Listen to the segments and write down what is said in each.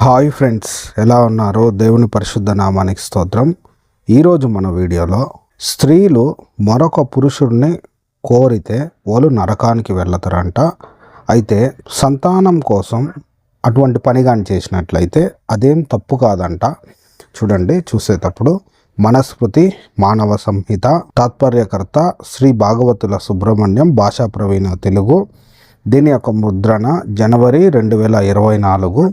Hi friends ఎలా ఉన్నారో? దేవుని పరిశుద్ధ నామానికి స్తోత్రం. ఈరోజు మన వీడియోలో స్త్రీలు మరొక పురుషుడిని కోరితే వాళ్ళు నరకానికి వెళ్తారంట అయితే సంతానం కోసం అటువంటి పని కానీ చేసినట్లయితే అదేం తప్పు కాదంట. చూడండి చూసేటప్పుడు మనస్మృతి మానవ సంహిత తాత్పర్యకర్త శ్రీ భాగవతుల సుబ్రహ్మణ్యం భాషా ప్రవీణ తెలుగు దీని యొక్క ముద్రణ జనవరి రెండు వేల ఇరవై నాలుగు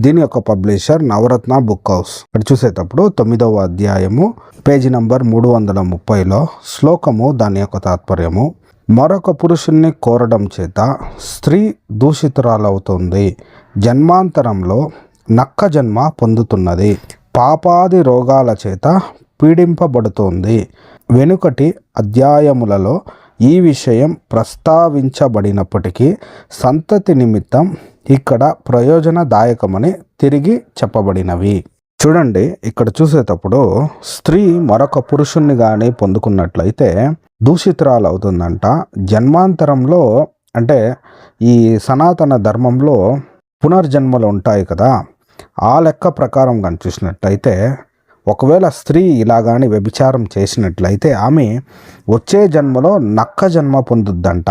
దీని యొక్క పబ్లిషర్ నవరత్న బుక్ హౌస్. ఇక్కడ చూసేటప్పుడు తొమ్మిదవ అధ్యాయము పేజీ నంబర్ మూడు వందల ముప్పైలో శ్లోకము దాని యొక్క తాత్పర్యము. మరొక పురుషుణ్ణి కోరడం చేత స్త్రీ దూషితురాలవుతుంది. జన్మాంతరంలో నక్క జన్మ పొందుతున్నది. పాపాది రోగాల చేత పీడింపబడుతోంది. వెనుకటి అధ్యాయములలో ఈ విషయం ప్రస్తావించబడినప్పటికీ సంతతి నిమిత్తం ఇక్కడ ప్రయోజనదాయకమని తిరిగి చెప్పబడినవి. చూడండి ఇక్కడ చూసేటప్పుడు స్త్రీ మరొక పురుషుణ్ణి కానీ పొందుకున్నట్లయితే దూషితురాలు అవుతుందంట. జన్మాంతరంలో అంటే ఈ సనాతన ధర్మంలో పునర్జన్మలు ఉంటాయి కదా. ఆ లెక్క ప్రకారం కానీ ఒకవేళ స్త్రీ ఇలాగాని వ్యభిచారం చేసినట్లయితే ఆమె వచ్చే జన్మలో నక్క జన్మ పొందుద్దంట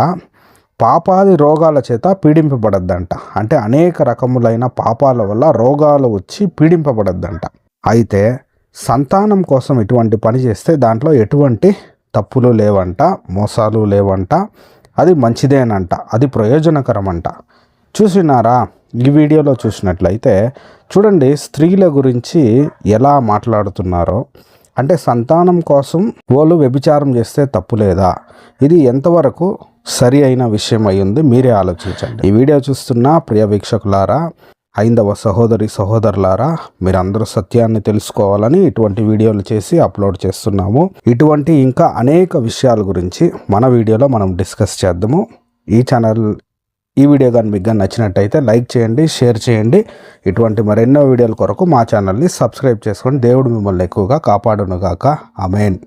పాపాది రోగాల చేత పీడింపబడద్దంట. అంటే అనేక రకములైన పాపాల వల్ల రోగాలు వచ్చి పీడింపబడద్దంట. అయితే సంతానం కోసం ఇటువంటి పని చేస్తే దాంట్లో ఎటువంటి తప్పులు లేవంట మోసాలు లేవంట. అది మంచిదేనంట అది ప్రయోజనకరమంట. చూసినారా? ఈ వీడియోలో చూసినట్లయితే చూడండి స్త్రీల గురించి ఎలా మాట్లాడుతున్నారో. అంటే సంతానం కోసం వాళ్ళు వ్యభిచారం చేస్తే తప్పు లేదా? ఇది ఎంతవరకు సరి అయిన విషయం అయ్యింది మీరే ఆలోచించండి. ఈ వీడియో చూస్తున్న ప్రియ వీక్షకులారా ఐందవ సహోదరి సహోదరులారా మీరందరూ సత్యాన్ని తెలుసుకోవాలని ఇటువంటి వీడియోలు చేసి అప్లోడ్ చేస్తున్నాము. ఇటువంటి ఇంకా అనేక విషయాల గురించి మన వీడియోలో మనం డిస్కస్ చేద్దాము. ఈ ఛానల్ ఈ వీడియో కానీ మీకు కానీ నచ్చినట్టయితే లైక్ చేయండి షేర్ చేయండి. ఇటువంటి మరెన్నో వీడియోల కొరకు మా ఛానల్ని సబ్స్క్రైబ్ చేసుకొని దేవుడు మిమ్మల్ని ఎక్కువగా కాపాడునుగాక. అమేన్